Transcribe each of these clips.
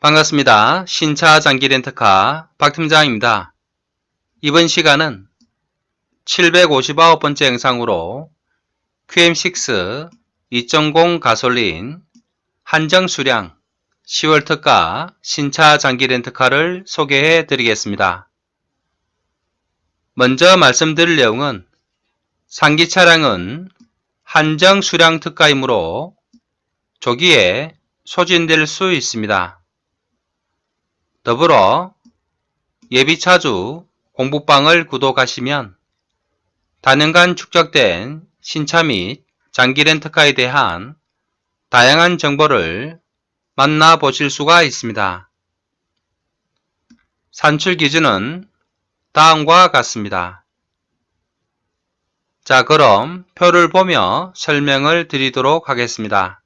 반갑습니다. 신차 장기 렌터카 박 팀장입니다. 이번 시간은 759번째 영상으로 QM6 2.0 가솔린 한정 수량 10월 특가 신차 장기 렌터카를 소개해 드리겠습니다. 먼저 말씀드릴 내용은 상기 차량은 한정 수량 특가이므로 조기에 소진될 수 있습니다. 더불어 예비차주 공부방을 구독하시면 단연간 축적된 신차 및 장기 렌터카에 대한 다양한 정보를 만나보실 수가 있습니다. 산출 기준은 다음과 같습니다. 자, 그럼 표를 보며 설명을 드리도록 하겠습니다.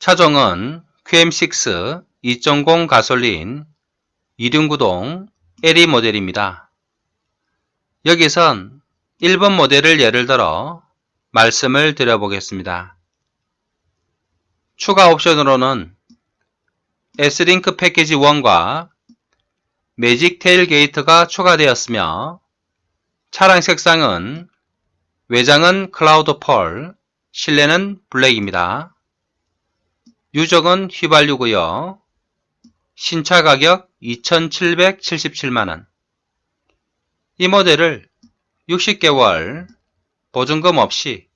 차종은 QM6 2.0 가솔린 2륜구동 LE 모델입니다. 여기선 1번 모델을 예를 들어 말씀을 드려보겠습니다. 추가 옵션으로는 S링크 패키지 1과 매직 테일 게이트가 추가되었으며 차량 색상은 외장은 클라우드 펄, 실내는 블랙입니다. 유적은 휘발유고요. 신차 가격 2,777만원. 이 모델을 60개월 보증금 없이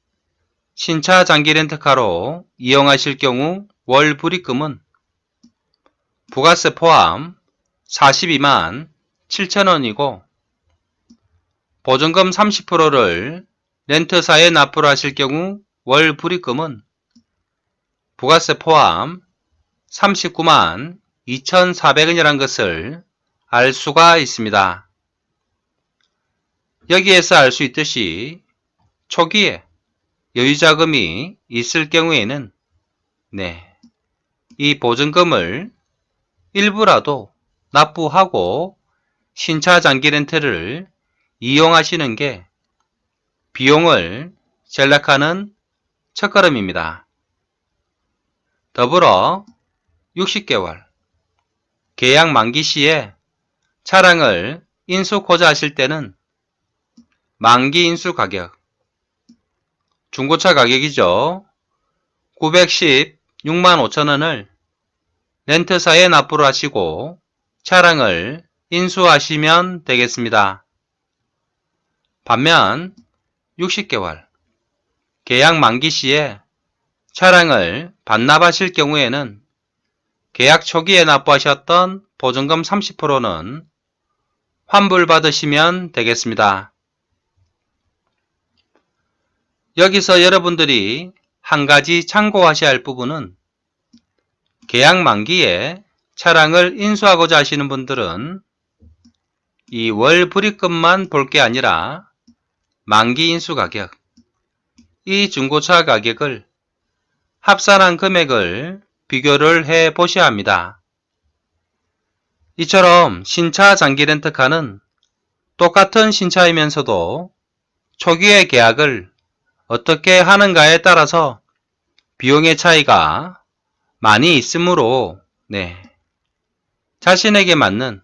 신차 장기 렌트카로 이용하실 경우 월 불입금은 부가세 포함 42만 7천원이고 보증금 30%를 렌트사에 납부를 하실 경우 월 불입금은 부가세 포함 39만 2,400원이라는 것을 알 수가 있습니다. 여기에서 알 수 있듯이 초기에 여유자금이 있을 경우에는 네, 이 보증금을 일부라도 납부하고 신차 장기 렌트를 이용하시는 게 비용을 전략하는 첫걸음입니다. 더불어 60개월 계약 만기 시에 차량을 인수코자 하실 때는 만기 인수 가격 중고차 가격이죠. 916만 5천원을 렌트사에 납부를 하시고 차량을 인수하시면 되겠습니다. 반면 60개월 계약 만기 시에 차량을 반납하실 경우에는 계약 초기에 납부하셨던 보증금 30%는 환불받으시면 되겠습니다. 여기서 여러분들이 한 가지 참고하셔야 할 부분은 계약 만기에 차량을 인수하고자 하시는 분들은 이 월 불입금만 볼 게 아니라 만기 인수 가격, 이 중고차 가격을 합산한 금액을 비교를 해 보셔야 합니다. 이처럼 신차 장기 렌트카는 똑같은 신차이면서도 초기의 계약을 어떻게 하는가에 따라서 비용의 차이가 많이 있으므로 네. 자신에게 맞는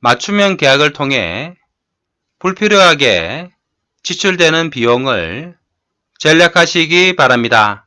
맞춤형 계약을 통해 불필요하게 지출되는 비용을 전략하시기 바랍니다.